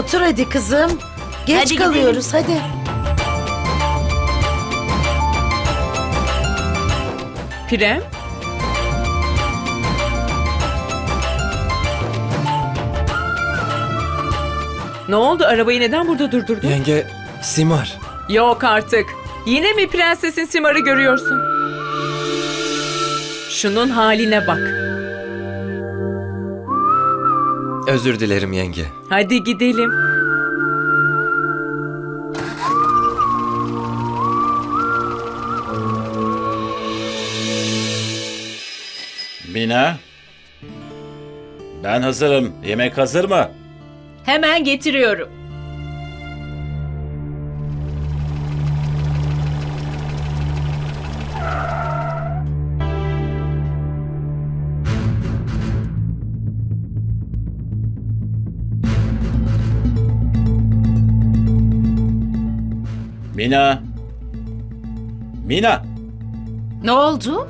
Otur hadi kızım. Geç Hadi kalıyoruz hadi. Prem? Ne oldu? Arabayı neden burada durdurdun? Yenge, Simar. Yok artık. Yine mi prensesin Simar'ı görüyorsun? Şunun haline bak. Özür dilerim yenge. Hadi gidelim. Mina. Ben hazırım. Yemek hazır mı? Hemen getiriyorum. Mina. Mina. Ne oldu?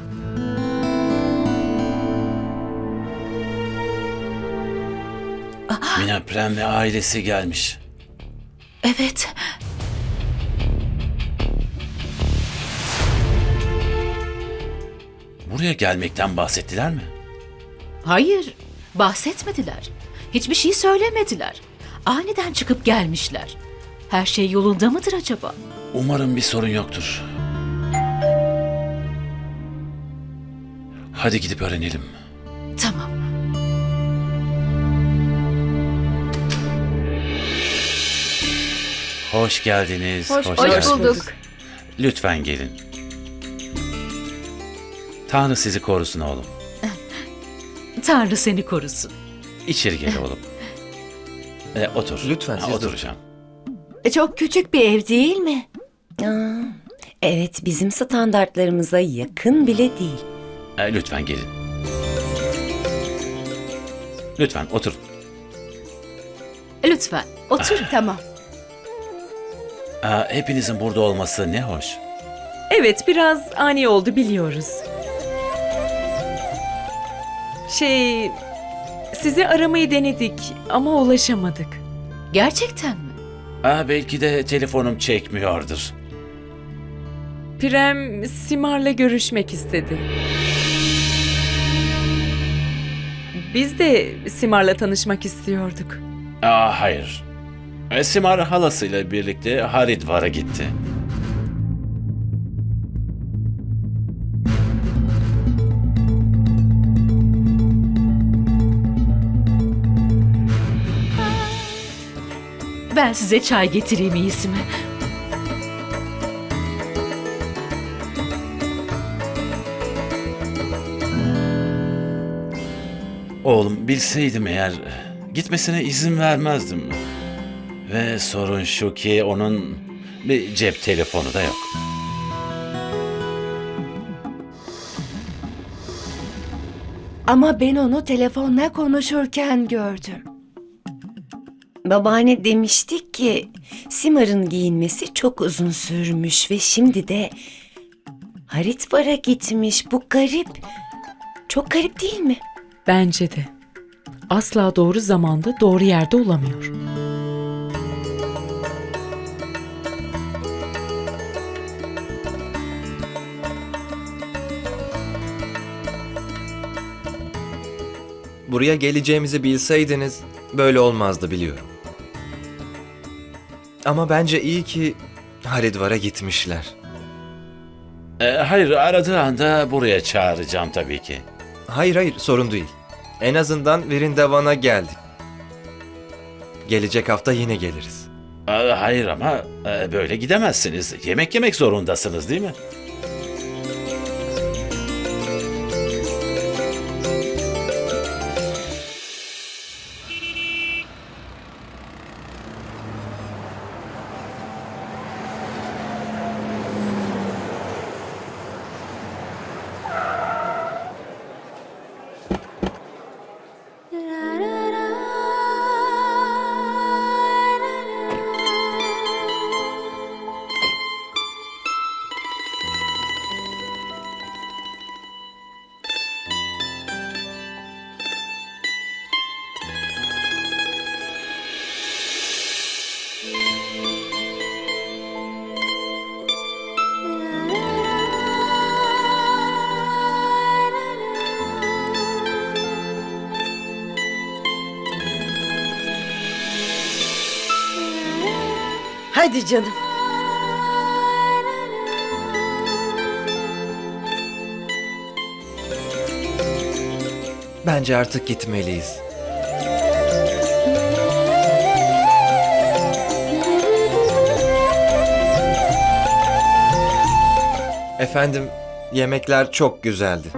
Mina Prem ve ailesi gelmiş. Evet. Buraya gelmekten bahsettiler mi? Hayır, bahsetmediler. Hiçbir şey söylemediler. Aniden çıkıp gelmişler. Her şey yolunda mıdır acaba? Umarım bir sorun yoktur. Hadi gidip öğrenelim. Tamam. Hoş geldiniz. Hoş, geldiniz. bulduk. Lütfen gelin. Tanrı sizi korusun oğlum. Tanrı seni korusun. İçeri gel oğlum. E, otur. Lütfen, Ha, siz oturacağım. Çok küçük bir ev değil mi? Aa, evet bizim standartlarımıza yakın bile değil. E, lütfen gelin. Lütfen oturun. Lütfen otur. Tamam. Aa, hepinizin burada olması ne hoş. Evet, biraz ani oldu biliyoruz. Şey, sizi aramayı denedik ama ulaşamadık. Gerçekten mi? Aa, belki de telefonum çekmiyordur. Prem Simar'la görüşmek istedi. Biz de Simar'la tanışmak istiyorduk. Aa, hayır. E, Simar halasıyla birlikte Haridvar'a gitti. Ben size çay getireyim iyisi mi? Oğlum bilseydim eğer gitmesine izin vermezdim. Ve sorun şu ki onun bir cep telefonu da yok. Ama ben onu telefonla konuşurken gördüm. Babaanne demiştik ki Simar'ın giyinmesi çok uzun sürmüş ve şimdi de Haritvar'a gitmiş. Bu garip. Çok garip değil mi? Bence de. Asla doğru zamanda doğru yerde olamıyor. Buraya geleceğimizi bilseydiniz böyle olmazdı biliyorum. Ama bence iyi ki Haridvar'a gitmişler. E, hayır aradığı anda buraya çağıracağım tabii ki. Hayır hayır sorun değil. En azından Vrindavan'a geldik. Gelecek hafta yine geliriz. Aa, hayır ama e, böyle gidemezsiniz. Yemek yemek zorundasınız değil mi? Hadi canım. Bence artık gitmeliyiz. Efendim, yemekler çok güzeldi.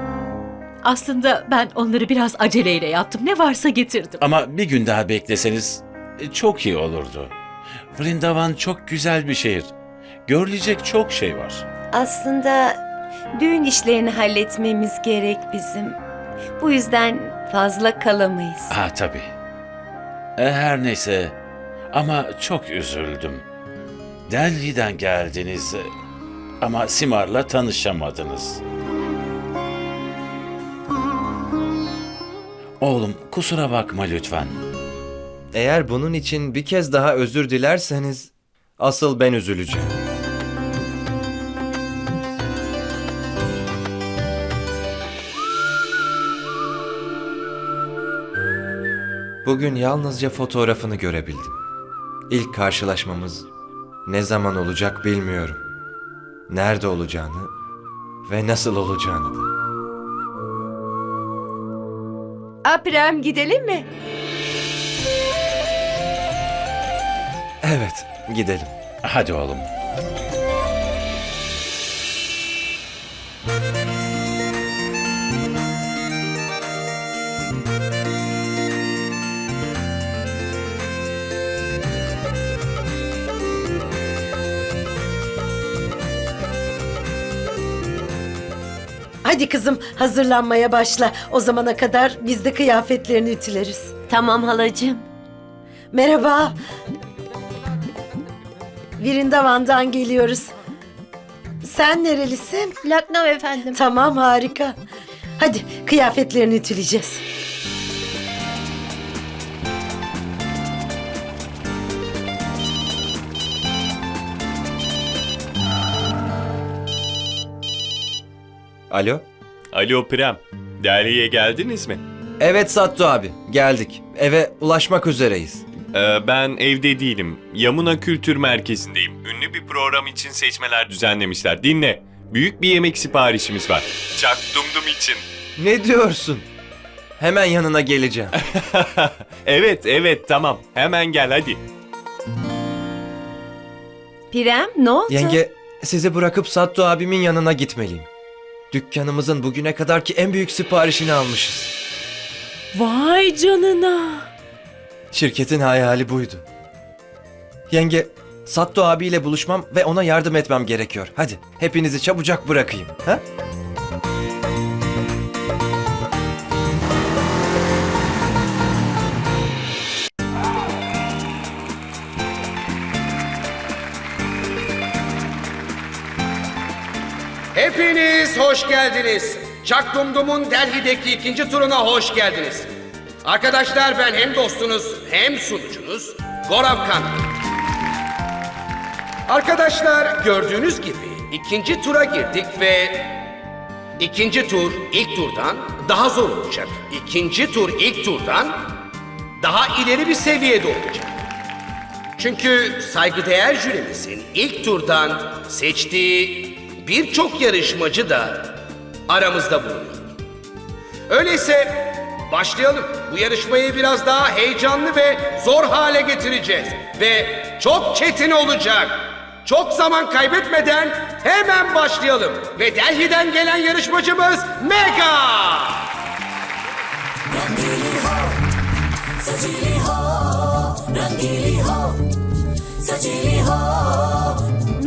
Aslında ben onları biraz aceleyle yaptım. Ne varsa getirdim. Ama bir gün daha bekleseniz e, çok iyi olurdu. Vrindavan çok güzel bir şehir. Görülecek çok şey var. Aslında düğün işlerini halletmemiz gerek bizim. Bu yüzden fazla kalamayız. Ha tabii. E, her neyse ama çok üzüldüm. Delhi'den geldiniz e, ama Simar'la tanışamadınız. Oğlum kusura bakma lütfen. Eğer bunun için bir kez daha özür dilerseniz, asıl ben üzüleceğim. Bugün yalnızca fotoğrafını görebildim. İlk karşılaşmamız ne zaman olacak bilmiyorum. Nerede olacağını ve nasıl olacağını da. Aprem gidelim mi? Evet, gidelim. Hadi oğlum. Hadi kızım hazırlanmaya başla. O zamana kadar biz de kıyafetlerini ütüleriz. Tamam halacığım. Merhaba. Virindavan'dan geliyoruz. Sen nerelisin? Lucknow efendim. Tamam harika. Hadi kıyafetlerini ütüleyeceğiz. Alo? Alo Prem, Delhi'ye geldiniz mi? Evet Sattu abi, geldik. Eve ulaşmak üzereyiz. Ee, ben evde değilim. Yamuna Kültür Merkezi'ndeyim. Ünlü bir program için seçmeler düzenlemişler. Dinle. Büyük bir yemek siparişimiz var. Çak dumdum için. Ne diyorsun? Hemen yanına geleceğim. evet, evet tamam. Hemen gel hadi. Pirem ne oldu? Yenge, sizi bırakıp Sattu abimin yanına gitmeliyim. Dükkanımızın bugüne kadarki en büyük siparişini almışız. Vay canına. Şirketin hayali buydu. Yenge, Sattu abiyle buluşmam ve ona yardım etmem gerekiyor. Hadi, hepinizi çabucak bırakayım. Ha? Hepiniz hoş geldiniz. Çak Dumdum'un Delhi'deki ikinci turuna hoş geldiniz. Arkadaşlar ben hem dostunuz hem sunucunuz Gorav Khan. Arkadaşlar gördüğünüz gibi ikinci tura girdik ve ikinci tur ilk turdan daha zor olacak. İkinci tur ilk turdan daha ileri bir seviyede olacak. Çünkü saygıdeğer jürimizin ilk turdan seçtiği birçok yarışmacı da aramızda bulunuyor. Öyleyse başlayalım. Bu yarışmayı biraz daha heyecanlı ve zor hale getireceğiz. Ve çok çetin olacak. Çok zaman kaybetmeden hemen başlayalım. Ve Delhi'den gelen yarışmacımız Mega.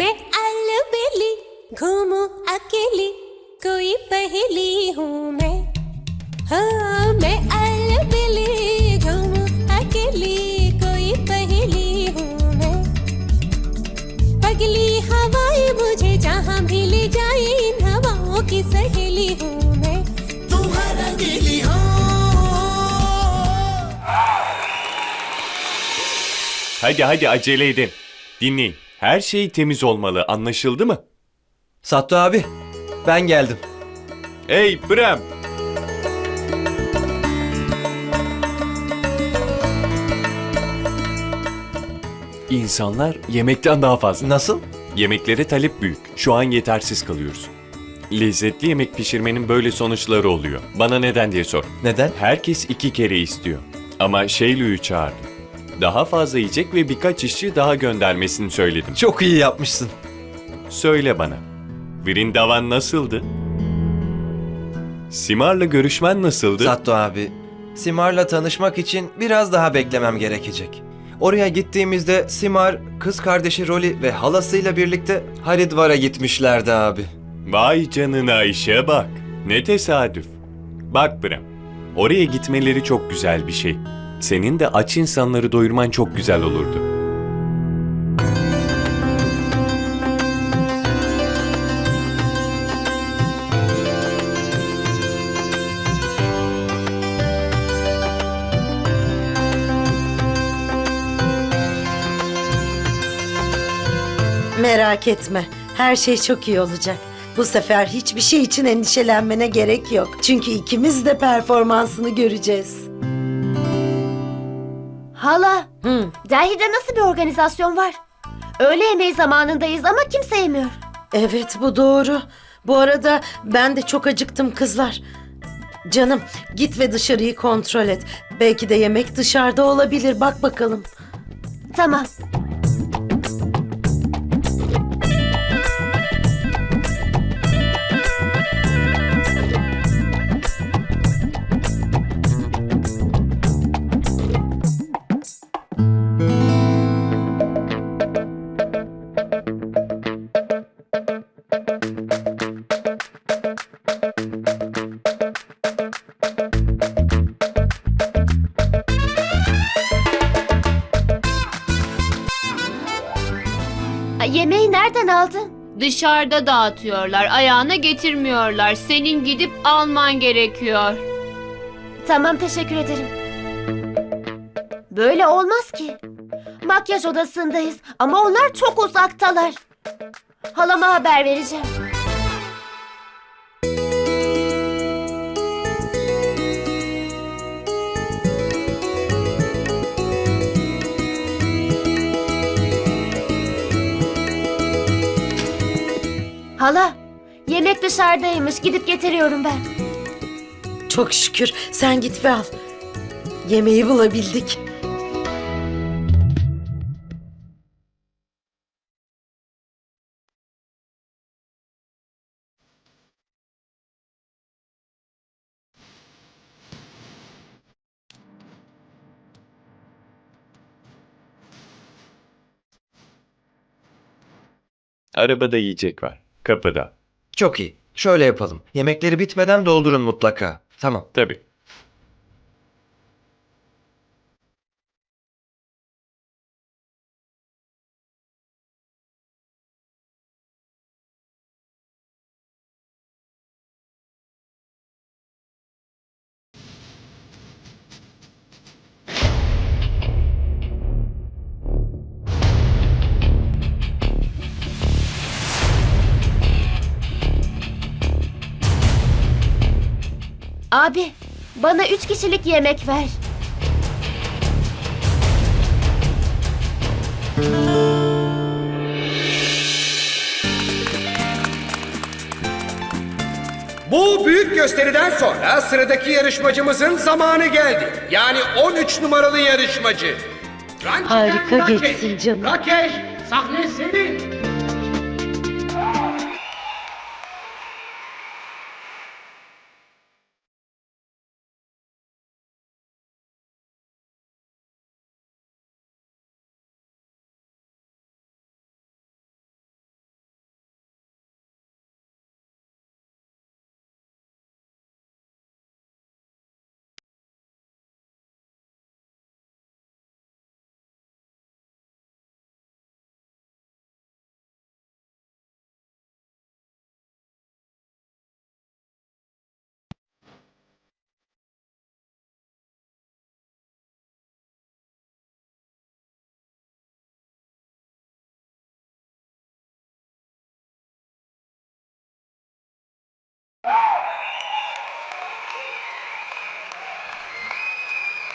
मैं अलबेली घूमूं अकेली कोई पहेली हूँ मैं हाँ मैं अलबेली घूमूं अकेली कोई पहेली हूँ मैं पगली हवाएं मुझे जहाँ भी ले जाए इन हवाओं की सहेली हूँ मैं तुम्हारा दिली हो Hadi hadi acele edin. Dinleyin. Her şey temiz olmalı. Anlaşıldı mı? Sattu abi, ben geldim. Hey Prem. İnsanlar yemekten daha fazla. Nasıl? Yemeklere talep büyük. Şu an yetersiz kalıyoruz. Lezzetli yemek pişirmenin böyle sonuçları oluyor. Bana neden diye sor. Neden? Herkes iki kere istiyor. Ama Şeylu'yu çağırdım. Daha fazla yiyecek ve birkaç işçi daha göndermesini söyledim. Çok iyi yapmışsın. Söyle bana. Vrindavan nasıldı? Simar'la görüşmen nasıldı? Satto abi, Simar'la tanışmak için biraz daha beklemem gerekecek. Oraya gittiğimizde Simar, kız kardeşi Rolly ve halasıyla birlikte Haridvar'a gitmişlerdi abi. Vay canına işe bak. Ne tesadüf. Bak Bram, oraya gitmeleri çok güzel bir şey. Senin de aç insanları doyurman çok güzel olurdu. Merak etme. Her şey çok iyi olacak. Bu sefer hiçbir şey için endişelenmene gerek yok. Çünkü ikimiz de performansını göreceğiz. Hala, Hı. Delhi'de nasıl bir organizasyon var? Öğle yemeği zamanındayız ama kimse yemiyor. Evet bu doğru. Bu arada ben de çok acıktım kızlar. Canım git ve dışarıyı kontrol et. Belki de yemek dışarıda olabilir. Bak bakalım. Tamam. Yemeği nereden aldın? Dışarıda dağıtıyorlar, ayağına getirmiyorlar. Senin gidip alman gerekiyor. Tamam teşekkür ederim. Böyle olmaz ki. Makyaj odasındayız ama onlar çok uzaktalar. Halama haber vereceğim. Hala, yemek dışarıdaymış. Gidip getiriyorum ben. Çok şükür sen git ve al. Yemeği bulabildik. Arabada yiyecek var. Kapıda. Çok iyi. Şöyle yapalım. Yemekleri bitmeden doldurun mutlaka. Tamam. Tabii. Abi, bana üç kişilik yemek ver. Bu büyük gösteriden sonra sıradaki yarışmacımızın zamanı geldi. Yani 13 numaralı yarışmacı. Harika geçsin canım. Rakesh, sahne senin.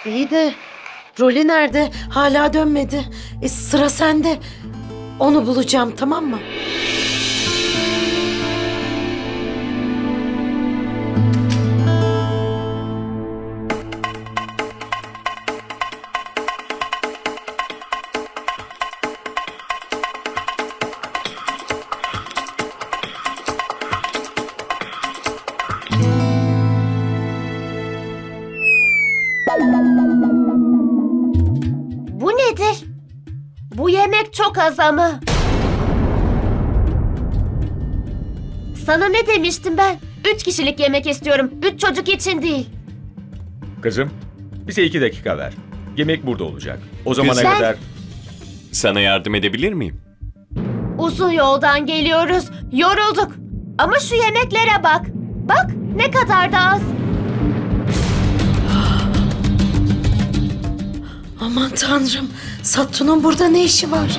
İyi de Rolly nerede? Hala dönmedi. E, sıra sende. Onu bulacağım tamam mı? Çok az ama. Sana ne demiştim ben? Üç kişilik yemek istiyorum. Üç çocuk için değil. Kızım, bize iki dakika ver. Yemek burada olacak. O zamana Güzel. kadar Sana yardım edebilir miyim? Uzun yoldan geliyoruz. Yorulduk. Ama şu yemeklere bak. Bak ne kadar da az. Aman tanrım. Sattu'nun burada ne işi var?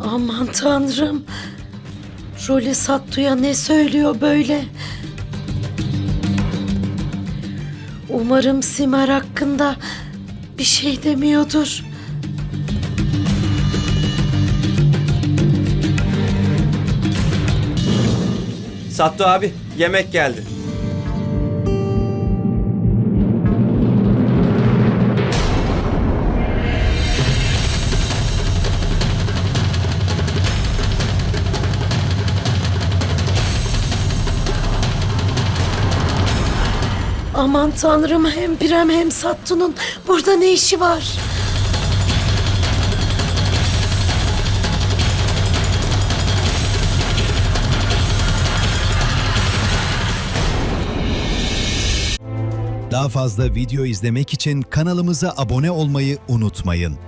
Aman tanrım. Rolly Sattu'ya ne söylüyor böyle? Umarım Simar hakkında bir şey demiyordur. Sattu abi yemek geldi. Aman tanrım hem Prem hem Sattu'nun burada ne işi var? Daha fazla video izlemek için kanalımıza abone olmayı unutmayın.